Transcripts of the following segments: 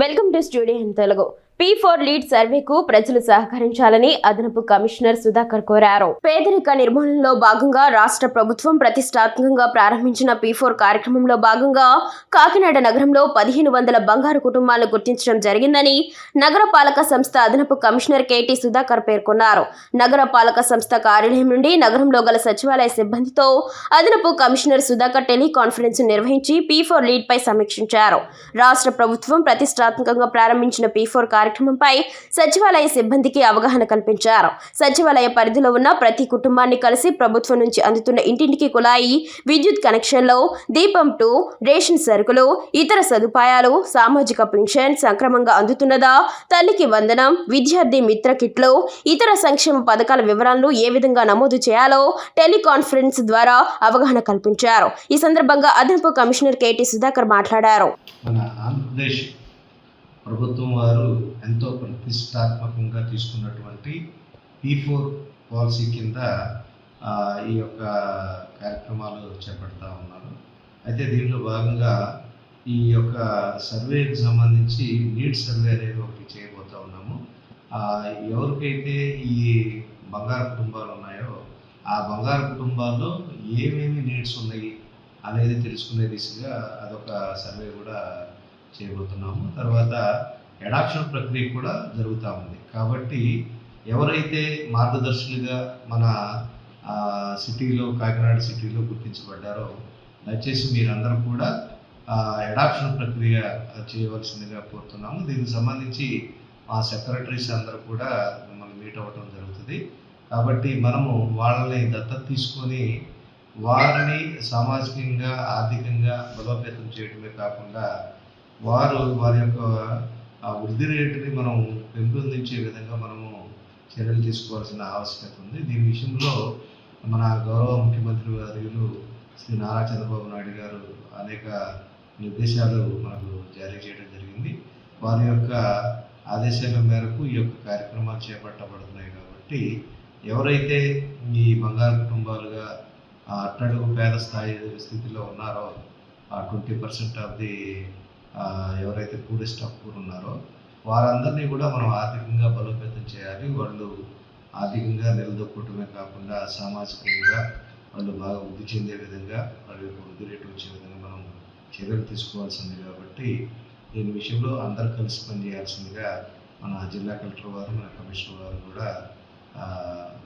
Welcome to studio in Telugu. P four lead సర్వేకు ప్రజలు సహకరించాలని అదనపు కమిషనర్ సుధాకర్ కోరారు. పేదరిక నిర్మూలనలో భాగంగా రాష్ట్ర ప్రభుత్వం ప్రతిష్టాత్మకంగా ప్రారంభించిన పీ ఫోర్ కార్యక్రమంలో భాగంగా కాకినాడ నగరంలో పదిహేను వందల బంగారు కుటుంబాలను గుర్తించడం జరిగిందని నగరపాలక సంస్థ అదనపు కమిషనర్ కేటీ సుధాకర్ పేర్కొన్నారు. నగరపాలక సంస్థ కార్యాలయం నుండి నగరంలో గల సచివాలయ సిబ్బందితో అదనపు కమిషనర్ సుధాకర్ టెలికాన్ఫరెన్స్ నిర్వహించి పీ ఫోర్ లీడ్ పై సమీక్షించారు. రాష్ట్ర ప్రభుత్వం ప్రతిష్టాత్మకంగా ప్రారంభించిన పీ ఫోర్ కార్యక్రమంపై సచివాలయ సిబ్బందికి అవగాహన కల్పించారు. సచివాలయ పరిధిలో ఉన్న ప్రతి కుటుంబాన్ని కలిసి ప్రభుత్వం నుంచి అందుతున్న ఇంటింటికి కుళాయి విద్యుత్ కనెక్షన్లు దీపం టు రేషన్ సరుకులు ఇతర సదుపాయాలు సామాజిక పెన్షన్ సక్రమంగా అందుతున్నదా తల్లికి వందనం విద్యార్థి మిత్ర కిట్లు ఇతర సంక్షేమ పథకాల వివరాలను ఏ విధంగా నమోదు చేయాలో టెలికాన్ఫరెన్స్ ద్వారా అవగాహన కల్పించారు. ఈ సందర్భంగా అదనపు కమిషనర్ కేటీ సుధాకర్ మాట్లాడారు. మన ఆంధ్రప్రదేశ్ ప్రభుత్వం వారు ఎంతో ప్రతిష్టాత్మకంగా తీసుకున్నటువంటి పీ ఫోర్ పాలసీ కింద ఈ యొక్క కార్యక్రమాలు చేపడతా ఉన్నారు. అయితే దీంట్లో భాగంగా ఈ యొక్క సర్వేకి సంబంధించి నీడ్ సర్వే అనేది ఒకటి చేయబోతా ఉన్నాము. ఎవరికైతే ఈ బంగారు కుటుంబాలు ఉన్నాయో ఆ బంగారు కుటుంబాల్లో ఏమేమి నీడ్స్ ఉన్నాయి అనేది తెలుసుకునే దిశగా అదొక సర్వే కూడా చేయబోతున్నాము. తర్వాత ఎడాప్షన్ ప్రక్రియ కూడా జరుగుతూ ఉంది. కాబట్టి ఎవరైతే మార్గదర్శులుగా మన సిటీలో కాకినాడ సిటీలో గుర్తించబడ్డారో దయచేసి మీరందరూ కూడా ఎడాప్షన్ ప్రక్రియ చేయవలసిందిగా కోరుతున్నాము. దీనికి సంబంధించి మా సెక్రటరీస్ అందరూ కూడా మిమ్మల్ని మీట్ అవ్వడం జరుగుతుంది. కాబట్టి మనము వాళ్ళని దత్తత తీసుకొని వారిని సామాజికంగా ఆర్థికంగా బలోపేతం చేయడమే కాకుండా వారు వారి యొక్క ఆ వృద్ధి రేటుని మనం పెంపొందించే విధంగా మనము చర్యలు తీసుకోవాల్సిన ఆవశ్యకత ఉంది. దీని విషయంలో మన గౌరవ ముఖ్యమంత్రి వర్యులు శ్రీ నారా చంద్రబాబు నాయుడు గారు అనేక నిర్దేశాలు మనకు జారీ చేయడం జరిగింది. వారి యొక్క ఆదేశాల మేరకు ఈ యొక్క కార్యక్రమాలు చేపట్టబడుతున్నాయి కాబట్టి ఎవరైతే ఈ బంగారు కుటుంబాలుగా ఆ అట్టడుగు పేద స్థాయి స్థితిలో ఉన్నారో ఆ ట్వంటీ పర్సెంట్ ఆఫ్ ది ఎవరైతే టూరిస్ట్ ఆఫ్ ఉన్నారో వారందరినీ కూడా మనం ఆర్థికంగా బలోపేతం చేయాలి. వాళ్ళు ఆర్థికంగా నిలదొక్కటమే కాకుండా సామాజికంగా వాళ్ళు బాగా వృద్ధి చెందే విధంగా వాళ్ళ యొక్క వృద్ధి రేటు వచ్చే విధంగా మనం చర్యలు తీసుకోవాల్సింది కాబట్టి దీని విషయంలో అందరూ కలిసి పనిచేయాల్సిందిగా మన జిల్లా కలెక్టర్ వారు మన కమిషనర్ వారు కూడా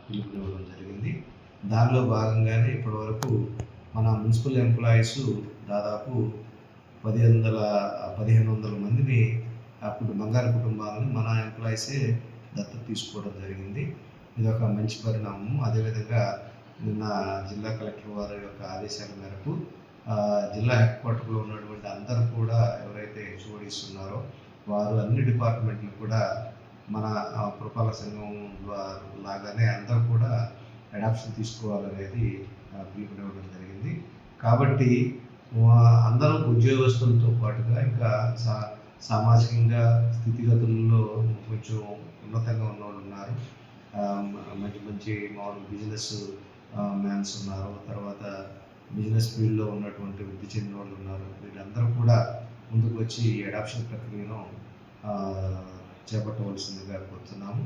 పిలుపునివ్వడం జరిగింది. దానిలో భాగంగానే ఇప్పటివరకు మన మున్సిపల్ ఎంప్లాయీస్ దాదాపు పది వందల పదిహేను వందల మందిని అప్పుడు బంగారు కుటుంబాలను మన ఎంప్లాయీసే దత్తత తీసుకోవడం జరిగింది. ఇది ఒక మంచి పరిణామం అదేవిధంగా నిన్న జిల్లా కలెక్టర్ వారి యొక్క ఆదేశాల మేరకు జిల్లా హెడ్ క్వార్టర్లో ఉన్నటువంటి అందరూ కూడా ఎవరైతే హెచ్ఓడీస్ ఉన్నారో వారు అన్ని డిపార్ట్మెంట్లు కూడా మన పురపాలక సంఘం లాగానే అందరూ కూడా అడాప్షన్ తీసుకోవాలనేది పిలుపునివ్వడం జరిగింది. కాబట్టి అందరం ఉద్యోగస్తులతో పాటుగా ఇంకా సా సామాజికంగా స్థితిగతుల్లో కొంచెం ఉన్నతంగా ఉన్నవాళ్ళు ఉన్నారు. మంచి మంచి మామూలు బిజినెస్ మ్యాన్స్ ఉన్నారు. తర్వాత బిజినెస్ ఫీల్డ్లో ఉన్నటువంటి వృద్ధి చెందిన వాళ్ళు ఉన్నారు. వీళ్ళందరూ కూడా ముందుకు వచ్చి ఈ అడాప్షన్ ప్రక్రియను చేపట్టవలసిందిగా కోరుతున్నాము.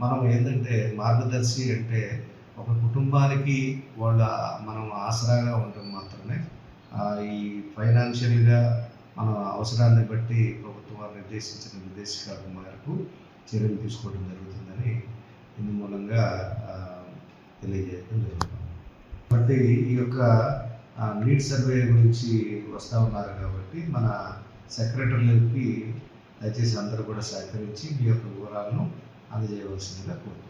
మనం ఏంటంటే మార్గదర్శి అంటే ఒక కుటుంబానికి వాళ్ళ మనం ఆసరాగా ఉండడం మాత్రమే. ఈ ఫైనాన్షియల్గా మన అవసరాన్ని బట్టి ప్రభుత్వం వారు నిర్దేశించిన నిర్దేశకాల మేరకు చర్యలు తీసుకోవడం జరుగుతుందని ఇందు మూలంగా తెలియజేయడం జరుగుతుంది. కాబట్టి ఈ యొక్క నీట్ సర్వే గురించి వస్తూ ఉన్నారు కాబట్టి మన సెక్రటరీలకి దయచేసి అందరూ కూడా సహకరించి మీ యొక్క వివరాలను అందజేయవలసిందిగా కోరుతున్నాను